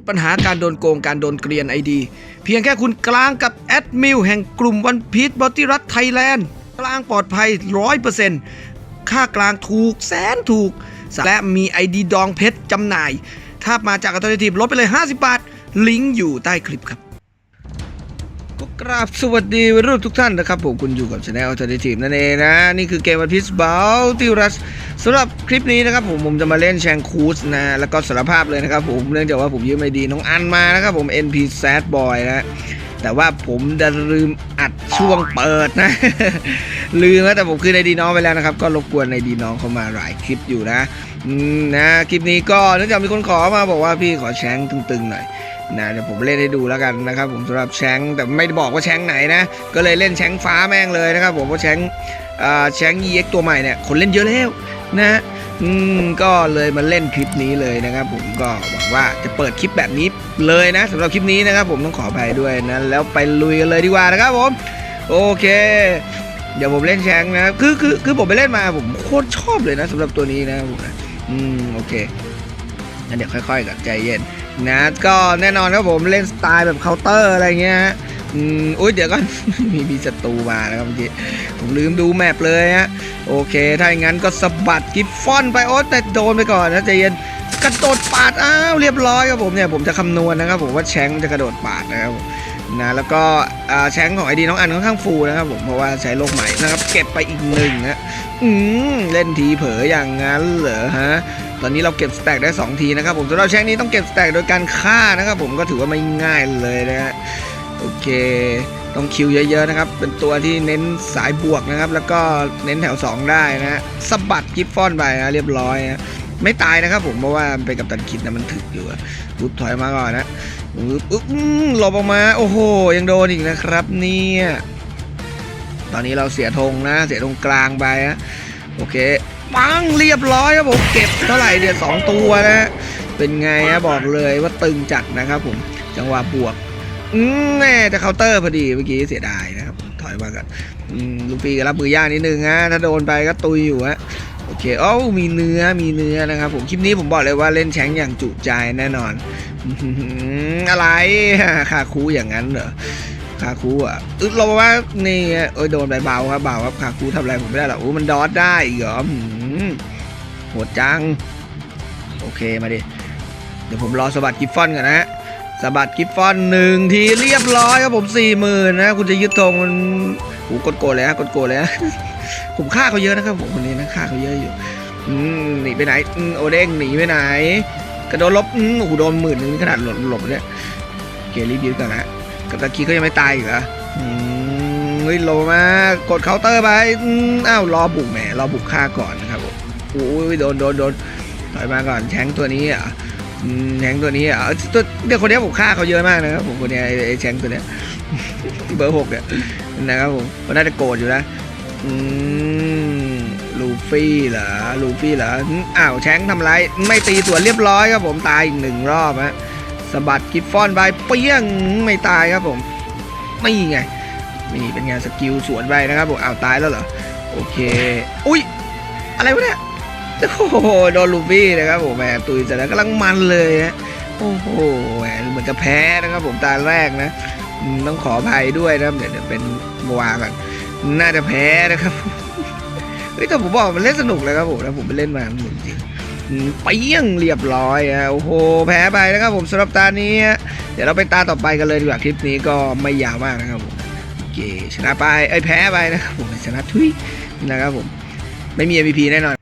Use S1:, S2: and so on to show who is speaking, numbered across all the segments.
S1: ดปัญหาการโดนโกงการโดนเกลียนไอดี เพียงแค่คุณกลางกับแอดมิลแห่งกลุ่มวันพีทบอติรัตไทยแลนด์กลางปลอดภัย 100%ค่ากลางถูกแสนถูก และมีไอดองเพชรจำหน่าย ถ้ามาจากอัตโนมัติลดไปเลย 50 บาท ลิงก์อยู่ใต้คลิปครับ กราบสวัสดีวัยรุ่นทุกท่านนะครับผมคุณอยู่กับช anel Alternative นั่นเองนะ นี่คือเกมวันพิสบ u ลติรัสสำหรับคลิปนี้นะครับผมผมจะมาเล่นแชงคูสนะ แล้วก็สารภาพเลยนะครับผมเนื่องจากว่าผมยืมไอดีน้องอันมานะครับผม NP Sad Boy นะ แต่ว่าผมดันลืมอัดช่วงเปิดนะ ลืมนะแต่ผมคืนไอดีน้องไปแล้วนะครับ ก็รบกวนไอดีน้องเขามาหลายคลิปอยู่นะนะคลิปนี้ก็เนื่องจากมีคนขอมาบอกว่าพี่ขอแชงตึงๆหน่อย นะเดี๋ยวผมเล่นให้ดูแล้วกันนะครับผมสำหรับแชงแต่ไม่บอกว่าแชงไหนนะ ก็เลยเล่นแชงฟ้าแม่งเลยนะครับผมเพราะแชงแชง EX ตัวใหม่เนี่ยคนเล่นเยอะแล้วนะอืมก็เลยมาเล่นคลิปนี้เลยนะครับ ผมก็หวังว่าจะเปิดคลิปแบบนี้เลยนะสำหรับคลิปนี้นะครับ ผมต้องขออภัยด้วยนะแล้วไปลุยกันเลยดีกว่านะครับผม โอเค เดี๋ยวผมเล่นแชงค์นะคือคือคือผมไปเล่นมาผมโคตรชอบเลยนะสำหรับตัวนี้นะอืมโอเคงั้นเดี๋ยวค่อยๆกันใจเย็น นะก็แน่นอนครับผมเล่นสไตล์แบบเคาน์เตอร์อะไรเงี้ยฮะอืมอุ้ยเดี๋ยวก่อน มีมีศัตรูมานะครับเมื่อกี้ผมลืมดูแมปเลยฮะโอเค ถ้าอย่างนั้นก็สะบัดกิฟฟอนไปโอ๊ตแต่โดนไปก่อนนะใจเย็นกระโดดปาดอ้าวเรียบร้อยครับผมเนี่ยผมจะคำนวณนะครับผมว่าแชงจะกระโดดปาดนะครับนะแล้วก็แชงของไอดีน้องอันค่อนข้างฟูนะครับผมเพราะว่าใช้โลกใหม่นะครับ เก็บไปอีกหนึ่งนะอืมเล่นทีเผลออย่างนั้นเหรอฮะ ตอนนี้เราเก็บสแต็กได้ 2 ทีนะครับผมสำหรับแช่งนี้ต้องเก็บสแต็กโดยการฆ่านะครับผมก็ถือว่าไม่ง่ายเลยนะฮะโอเคต้องคิวเยอะๆนะครับ เป็นตัวที่เน้นสายบวกนะครับ แล้วก็เน้นแถว 2 ได้นะฮะสะบัดกิฟฟอนไปนะเรียบร้อยนะไม่ตายนะครับผมเพราะว่ามันเป็นกับตันคิดนะมันถึกอยู่ปุ๊บถอยมาก่อนนะปุ๊บปุ๊บอื้อหลบออกมา โอ้โห ยังโดนอีกนะครับ เนี่ย ตอนนี้เราเสียธงนะ เสียธงกลางไปนะโอเค ปังเรียบร้อยครับผมเก็บเท่าไหร่เนี่ยสองตัวนะเป็นไงฮะบอกเลยว่าตึงจัดนะครับผมจังหวะบวกอืมแน่จะเคาน์เตอร์พอดีเมื่อกี้เสียดายนะครับ ถอยมากันอืมลูกปีก็รับมือยากนิดนึงฮะถ้าโดนไปก็ตุยอยู่ฮะโอเคโอ้มีเนื้อมีเนื้อนะครับ ผมคลิปนี้ผมบอกเลยว่าเล่นแชงอย่างจุใจแน่นอนอื้อะไรคาคูอย่างนั้นเหรอคาคูอะอึดลงว่านี่เอ้ยโดนไปเบาครับเบาครับคาคูทำอะไรผมไม่ได้หรอกโอ้มันดอทได้อีกเหรอ หือโหดจัง โอเคมาดิ เดี๋ยวผมรอสะบัดกิฟฟอนก่อนนะฮะสะบัดกิฟฟอนหนึ่งทีเรียบร้อยครับผมสี่หมื่นนะ คุณจะยึดธงมันโหกดโกรธเลยฮะกดโกรธเลยฮะผมฆ่าเขาเยอะนะครับผมคนนี้นะฆ่าเขาเยอะอยู่อืหนีไปไหนอโอเด้งหนีไปไหน กระโดดลบอืมโอ้โหโดนหมื่นหนึ่งขนาดหลบหลบเนี่ยโอเครีบยึดก่อนนะกับตะกี้ก็ยังไม่ตายอีกเหรออืมเฮ้ยโลมากดเคาน์เตอร์ไปอ้าวรอบุกแหมรอบุกฆ่าก่อนนะครับ อ้ยโดนโดนโดนถอยมาก่อนแชงตัวนี้อะแชงตัวนี้อะตัวเดี๋ยวคนเนี้ยผมฆ่าเขาเยอะมากนะครับผมคนเนี้ยไอ้ไอ้แชงตัวเนี้ยเบอร์หกเนี่ยนะครับผมมันน่าจะโกรธอยู่นะอืมลูฟี่เหรอลูฟี่เหรออ้าวแชงทำไรไม่ตีสวนเรียบร้อยครับผมตายอีกหนึ่งรอบฮะสะบัดกิฟฟอนไปเปี้ยงไม่ตายครับผมไม่ไงนี่เป็นไงสกิลสวนไปนะครับผมอ้าวตายแล้วเหรอโอเค อุ้ยอะไรวะเนี่ย โอ้โหโดนลูฟี่นะครับผมแหมตุยจแล้วกำลังมันเลยฮะโอ้โหแหมเหมือนจะแพ้นะครับผมตาแรกนะต้องขออภัยด้วยนะเดี๋ยวเดี๋ยวเป็นบัวก่อนน่าจะแพ้นะครับเฮ้ยแต่ผมบอกมันเล่นสนุกเลยครับผมนะผมไปเล่นมามันสนุกจริงเปี้ยงเรียบร้อยอะโอ้โหแพ้ไปนะครับผมสำหรับตานี้ เดี๋ยวเราไปตาต่อไปกันเลยดีกว่าคลิปนี้ก็ไม่ยาวมากนะครับผมโอเคชนะไปเอ้ยแพ้ไปนะครับผมชนะทุยนะครับผมไม่มี MVP แน่นอน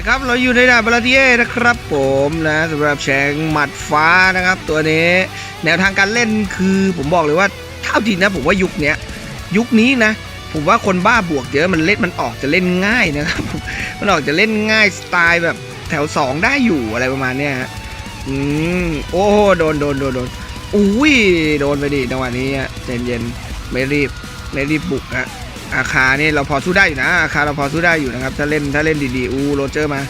S1: คครับเราอยู่ในด่านบาลาเทียนะครับ ผมนะสำหรับแชงหมัดฟ้านะครับ ตัวนี้แนวทางการเล่นคือผมบอกเลยว่าเท่าจริงนะผมว่ายุคนี้ยุคนี้นะ ผมว่าคนบ้าบวกเยอะมันเล่นมันออกจะเล่นง่ายนะครับมันออกจะเล่นง่ายสไตล์แบบแถว 2 ได้อยู่อะไรประมาณเนี้ยฮะอืมโอ้โดนโดนโดนโดนอุ้ยโดนไปดิจังหวะนี้ฮะใจเย็นไม่รีบไม่รีบบุกฮะ อาคานี่เราพอสู้ได้อยู่นะ อาคาเราพอสู้ได้อยู่นะครับ ถ้าเล่นถ้าเล่นดีๆ อูโรเจอร์มา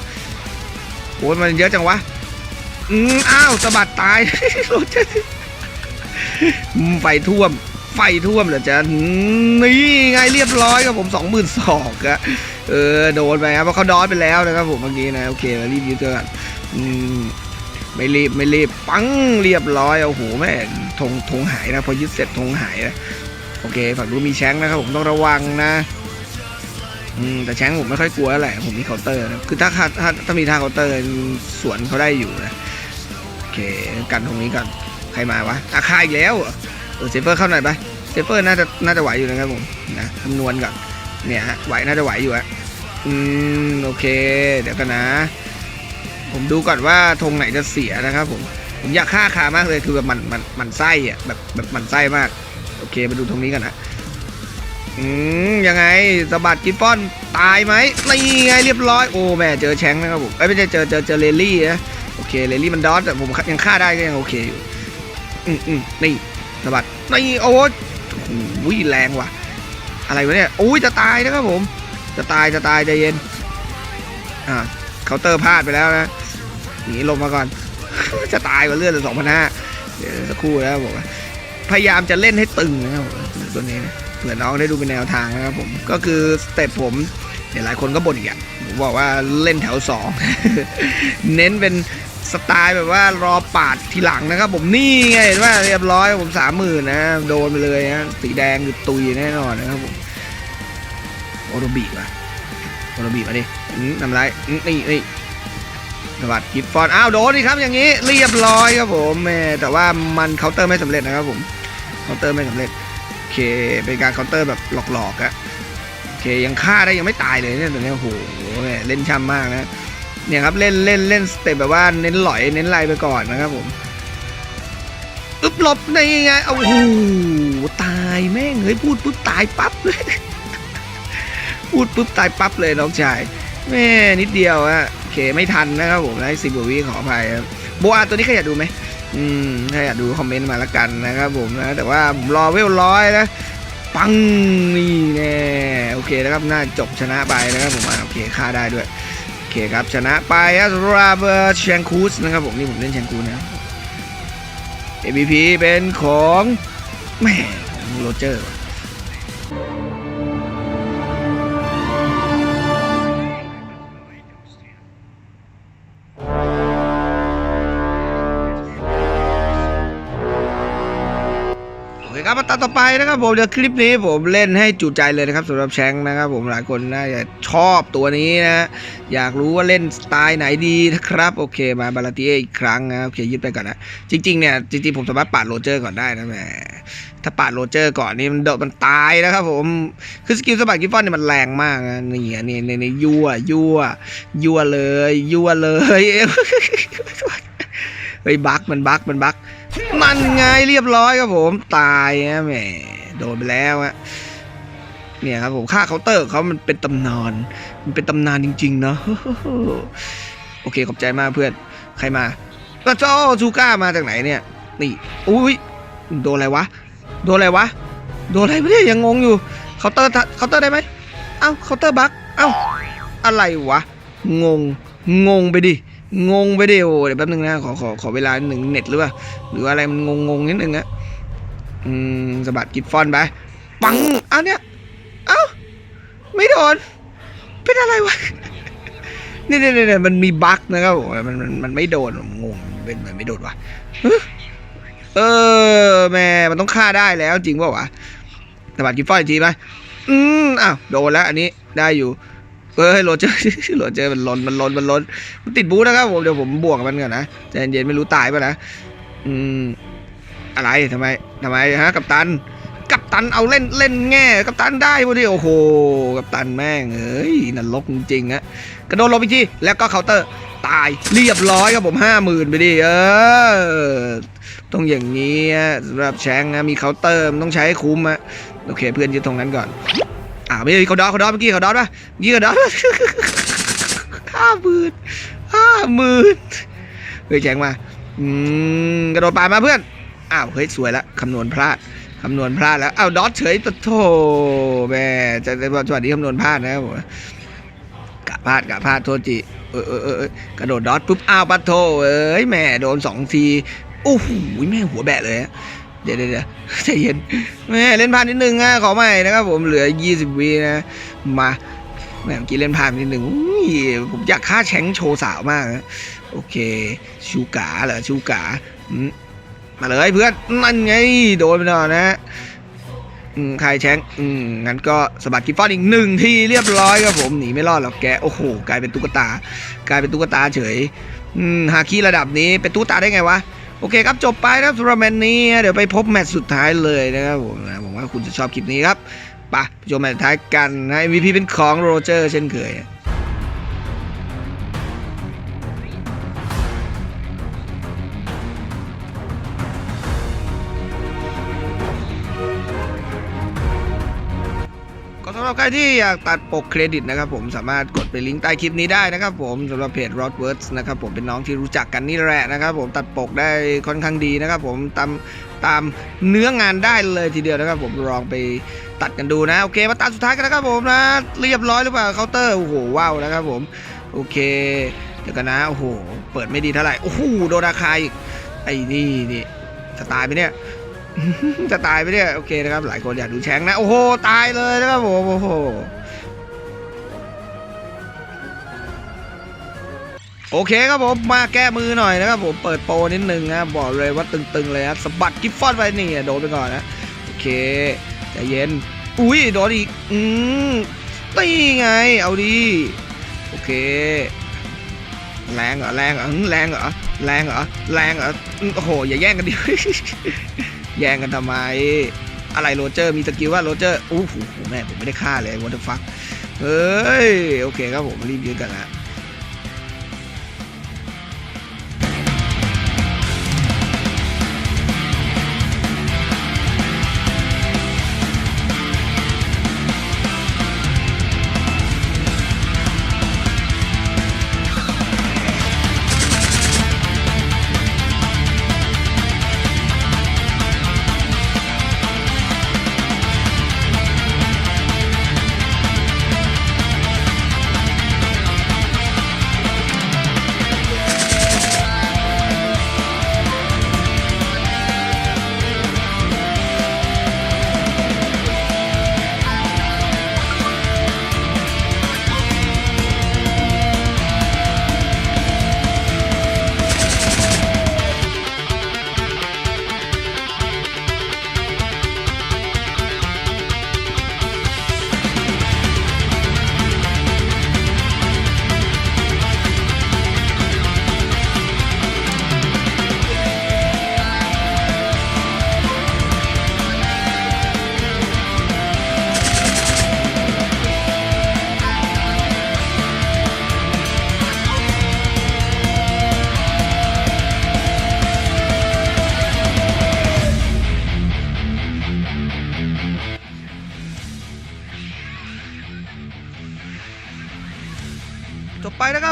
S1: โอ้ยมันเยอะจังวะ อืมอ้าวสะบัดตายโรเจอร์ไฟท่วม ไฟท่วมเหรอจ๊ะนี่ไงเรียบร้อยครับผมสองหมื่นสองอะเออโดนไปครับเพราะเขาดอดไปแล้วนะครับผมเมื่อกี้นะโอเคเรารีบยึดก่อนอืมไม่รีบไม่รีบปังเรียบร้อยโอ้โหแม่ธงธงหายนะพอยึดเสร็จธงหายนะ โอเคฝั่งนู้นมีแชงนะครับผมต้องระวังนะอืมแต่แชงผมไม่ค่อยกลัวแหละ ผมมีเคาน์เตอร์นะคือถ้าถ้าถ้าถ้ามีท่าเคาน์เตอร์สวนเขาได้อยู่นะโอเคกันตรงนี้ก่อนใครมาวะอาคาอีกแล้วเอเออเซฟเฟอร์เข้าหน่อยไปเซฟเฟอร์น่าจะน่าจะไหวอยู่นะครับผมนะคำนวณก่อนเนี่ยฮะไหวน่าจะไหวอยู่อะอืมโอเค เดี๋ยวกันนะ ผมดูก่อนว่าธงไหนจะเสียนะครับผมผมอยากฆ่าคามากเลยคือแบบมันมันมันไส้อะแบบแบบมันไส้มาก โอเคมาดูตรงนี้กันนะอืมยังไงสะบัดกิฟฟอนตายไหมนี่ไงเรียบร้อยโอ้แม่เจอแชงนะครับผมไม่ใช่เจอเจอเจอเลลี่นะโอเคเลลี่มันดอทแต่ผมยังฆ่าได้ก็ยังโอเคอยู่อืมอืมนี่สะบัดนี่โอ้ยอุ้ยแรงว่ะ อะไรวะเนี่ยอุ้ยจะตายนะครับผม จะตายจะตายใจเย็นอ่าเคาน์เตอร์พลาดไปแล้วนะหนีลงมาก่อน จะตายกว่าเลือดสองพันห้าเดี๋ยวสักครู่แล้วบอกว่า พยายามจะเล่นให้ตึงนะครับตัวนี้เผื่อน้องได้ดูเป็นแนวทางนะครับผมก็คือสเต็ปผมเดี๋ยวหลายคนก็บ่นอีกอะผมบอกว่าเล่นแถวสองเน้นเป็นสไตล์แบบว่ารอปาดทีหลังนะครับ ผมนี่ไงเห็นว่าเรียบร้อยผมสามหมื่นนะโดนไปเลยนะสีแดงคือตุยแน่นอนนะครับผมโอโรบีว่ะโอโรบีมาดิอืมทำไรอืมนี่นี่สวัสดกิฟฟอนอ้าวโดนดิครับอย่างนี้เรียบร้อยครับผมแต่ว่ามันเคาน์เตอร์ไม่สำเร็จนะครับผม เคาน์เตอร์ไม่สำเร็จโอเคเป็นการเคาน์เตอร์แบบหลอกๆอะโอเคยังฆ่าได้ยังไม่ตายเลยเนี่ยตัวนี้โอ้โหเล่นช่ำมากนะเนี่ยครับเล่นเล่นเล่นสเต็ปแบบว่าเน้นหลอยเน้นไล่ไปก่อนนะครับผมอึบหลบในไงเอาโอ้โหตายแม่งเฮ้ยพูดปุ๊บตายปั๊บเลยพูดปุ๊บตายปั๊บเลยน้องชายแม่นิดเดียวอะโอเคไม่ทันนะครับผมได้สิบกว่าวิขออภัยครับโบอาตัวนี้ใครอยากดูไหม อืมถ้าอยากดูคอมเมนต์มาละกันนะครับผมนะ แต่ว่าผมรอเวลร้อยนะ ปังนี่แน่โอเคนะครับ น่าจบชนะไปนะครับผมโอเคค่าได้ด้วย โอเคครับ ชนะไปครับราเบอร์แชงคูสนะครับผมนี่ผมเล่นแชงคูสนะครับ MVP เป็นของแม่ของโรเจอร์ ครับมาตัดต่อไปนะครับผมเดี๋ยวคลิปนี้ผมเล่นให้จุใจเลยนะครับสำหรับแชงนะครับ ผมหลายคนน่าจะชอบตัวนี้นะอยากรู้ว่าเล่นสไตล์ไหนดีนะครับโอเคมาบาลาติเออีกครั้งนะโอเคยึดไปก่อนนะจริงๆเนี่ยจริงๆผมสามารถปาดโรเจอร์ก่อนได้นะแหมถ้าปาดโรเจอร์ก่อนนี่มันโดดมันตายนะครับผมคือสกิลสะบัดกิฟฟอนเนี่ยมันแรงมากนะนี่อะนี่นี่นี่ยั่วยั่วยั่วเลยยั่วเลยเฮ้ยบั๊กมันบั๊กมันบั๊ก มันไงเรียบร้อยครับผมตายนะแหมโดนไปแล้วอะเนี่ยครับผมค่าเคาน์เตอร์เขามันเป็นตำนาน มันเป็นตำนานจริงๆเนาะโอเคขอบใจมากเพื่อนใครมาก็เจ้าซูก้ามาจากไหนเนี่ย นี่อุ้ยโดนอะไรวะ โดนอะไรวะ โดนอะไรไม่ได้ยังงงอยู่เคาน์เตอร์เคาน์เตอร์ได้ไหมเอ้าเคาน์เตอร์บั๊กเอ้าอะไรวะงงงงไปดิ งงไปเดิโอ้เดี๋ยวแป๊บนึงนะขอขอขอเวลาหนึ่งเน็ตหรือเปล่าหรืออะไรมันงงงๆนิดนึงนะอืมสะบัดกิฟฟอนไปปังอ้าวเนี่ยเอ้าไม่โดนเป็นอะไรวะเนี่ยเนี่ยเนี่ยมันมีบั๊กนะครับผมมันมันมันไม่โดนงงเป็นมันไม่โดนวะเออแม่มันต้องฆ่าได้แล้วจริงป่าวะสะบัดกิฟฟอนอีกทีไหมอืมอ้าวโดนแล้วอันนี้ได้อยู่ เฮ้ยโรเจอร์โรเจอร์มันลนมันลนมันลนมันติดบูธนะครับผมเดี๋ยวผมบวกกับมันก่อนนะใจเย็นไม่รู้ตายป่ะนะอืมอะไรทำไมทำไมฮะ กัปตัน กัปตันเอาเล่นเล่นแง่ กัปตันได้พอดีโอ้โห กัปตันแม่งเอ้ยนรกจริงๆอะกระโดดลงไปทีแล้วก็เคาน์เตอร์ตายเรียบร้อยครับผมห้าหมื่นไปดิเออต้องอย่างนี้สำหรับแชงนะมีเคาน์เตอร์มันต้องใช้คุ้มอะโอเค เพื่อนยึดตรงนั้นก่อน อ่าไม่ใช่เขาดอเขาดอเมื่อกี้เขาดอปะเมื่อกี้เขาดอห้าหมื่นห้าหมื่นเฮ้ยแชงมาอืมกระโดดป่ามาเพื่อนอ้าวเฮ้ยสวยละคำนวณพลาดคำนวณพลาดแล้วอ้าวดอทเฉยปะโถแม่จะจะสวัสดีคำนวณพลาดนะผมกะพลาดกะพลาดโทษจีเออเออเออกระโดดดอทปุ๊บอ้าวปะโถเอ้ยแม่โดนสองทีโอ้โหแม่หัวแบะเลยอะ เดี๋ยวเดี๋ยวเดี๋ยวใจเย็นแม่เล่นพลาดนิดนึงอะขอใหม่นะครับผมเหลือ 20วินะมาแม่เมื่อกี้เล่นพลาดนิดนึงผมอยากฆ่าแชงโชว์สาวมากนะโอเค ชูกาเหรอชูกามาเลยเพื่อนนั่นไงโดนไปหน่อยนะใครแชงอืมงั้นก็สะบัดกิฟฟอนอีกหนึ่งทีเรียบร้อยครับผมหนีไม่รอดหรอกแกโอ้โหกลายเป็นตุ๊กตา กลายเป็นตุ๊กตาเฉยอืมฮาคิระดับนี้เป็นตุ๊กตาได้ไงวะ โอเคครับ จบไปนะครับสำหรับแมตช์นี้ เดี๋ยวไปพบแมตช์สุดท้ายเลยนะครับผมนะผมว่าคุณจะชอบคลิปนี้ครับไปไปชมแมตช์สุดท้ายกันนะ MVP เป็นของโรเจอร์เช่นเคยำหรับใครที่อยากตัดปกเครดิตนะครับผมสามารถกดไปลิงก์ใต้คลิปนี้ได้นะครับผมสำหรับเพจ r o d w o r d s นะครับผมเป็นน้องที่รู้จักกันนี่แหละนะครับผมตัดปกได้ค่อนข้างดีนะครับผมตามตามเนื้องานได้เลยทีเดียวนะครับผมลองไปตัดกันดูนะโอเคมาตัดสุดท้ายกันนะครับผมนะเรียบร้อยหรือเปล่าเคาน์เตอร์โอ้โหว้าวนะครับผมโอเคเดี๋ยวกันนะโอ้โหเปิดไม่ดีเท่าไหร่โอ้โหโดนราคาอีกไอ้นี่นี่จะตายไปเนี่ย จะตายไปเนี่ยโอเคนะครับ หลายคนอยากดูแชงนะ โอ้โห ตายเลยนะครับผมโอ้โหโอเคครับผมมาแก้มือหน่อยนะครับผมเปิดโปรนิดนึงนะบอกเลยว่าตึงๆเลยนะสะบัดกิฟฟอนไปนี่โดนไปก่อนนะโอเคใจเย็นอุ้ยโดนอีกอืมตีไงเอาดีโอเคแรงเหรอแรงเหรอแรงเหรอแรงเหรอแรงเหรอโอ้โหอย่าแย่งกันดิ แย่งกันทำไม อะไรโรเจอร์มีสกิลว่าโรเจอร์อู้หูแม่ผมไม่ได้ฆ่าเลยวอเตอร์ฟักเฮ้ย โอเคครับผมรีบยืนกันละ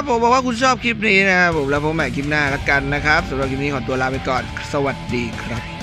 S1: ผมบอกว่าคุณชอบคลิปนี้นะครับผมแล้วพบใหม่คลิปหน้าแล้วกันนะครับสำหรับคลิปนี้ขอตัวลาไปก่อน สวัสดีครับ